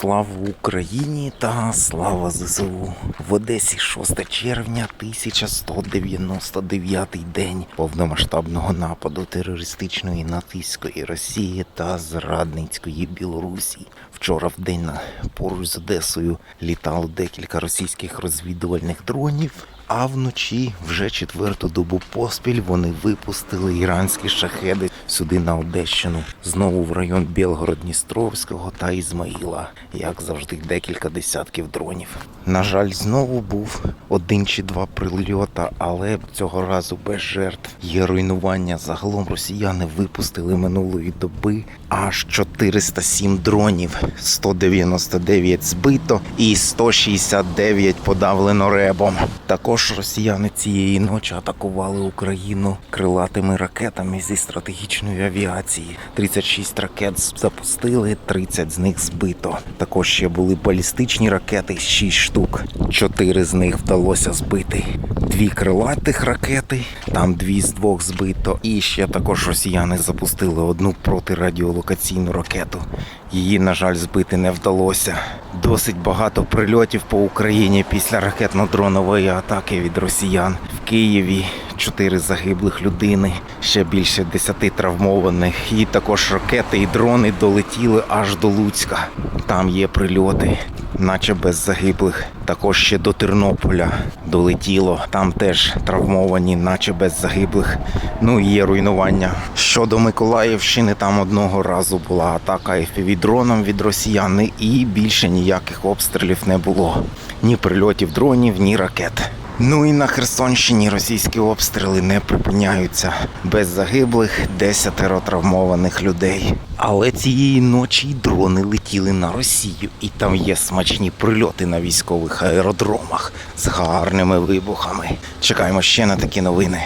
Слава Україні та слава ЗСУ. В Одесі 6 червня 1199 день повномасштабного нападу терористичної нацистської Росії та зрадницької Білорусі. Вчора в день поруч з Одесою літало декілька російських розвідувальних дронів. А вночі вже четверту добу поспіль вони випустили іранські шахеди сюди на Одещину, знову в район Білгород-Дністровського та Ізмаїла, як завжди, декілька десятків дронів. На жаль, знову був один чи два прильота, але цього разу без жертв. Є руйнування. Загалом росіяни випустили минулої доби аж 407 дронів, 199 збито і 169 подавлено ребом. Також росіяни цієї ночі атакували Україну крилатими ракетами зі стратегічної авіації. 36 ракет запустили, 30 з них збито. Також ще були балістичні ракети, 6 штук. Чотири з них вдалося збити. Дві крилатих ракети, там дві з двох збито. І ще також росіяни запустили одну протирадіолокаційну ракету. Її, на жаль, збити не вдалося. Досить багато прильотів по Україні після ракетно-дронової атаки від росіян. В Києві чотири загиблих людини, ще більше десяти травмованих. І також ракети і дрони долетіли аж до Луцька. Там є прильоти, наче без загиблих. Також ще до Тернополя долетіло. Там теж травмовані, наче без загиблих. Ну і є руйнування. Щодо Миколаївщини, там одного разу була атака FPV-дроном від росіян, і більше ніяких обстрілів не було. Ні прильотів дронів, ні ракет. Ну і на Херсонщині російські обстріли не припиняються. Без загиблих, десятеро травмованих людей. Але цієї ночі дрони летіли на Росію, і там є смачні прильоти на військових аеродромах з гарними вибухами. Чекаємо ще на такі новини.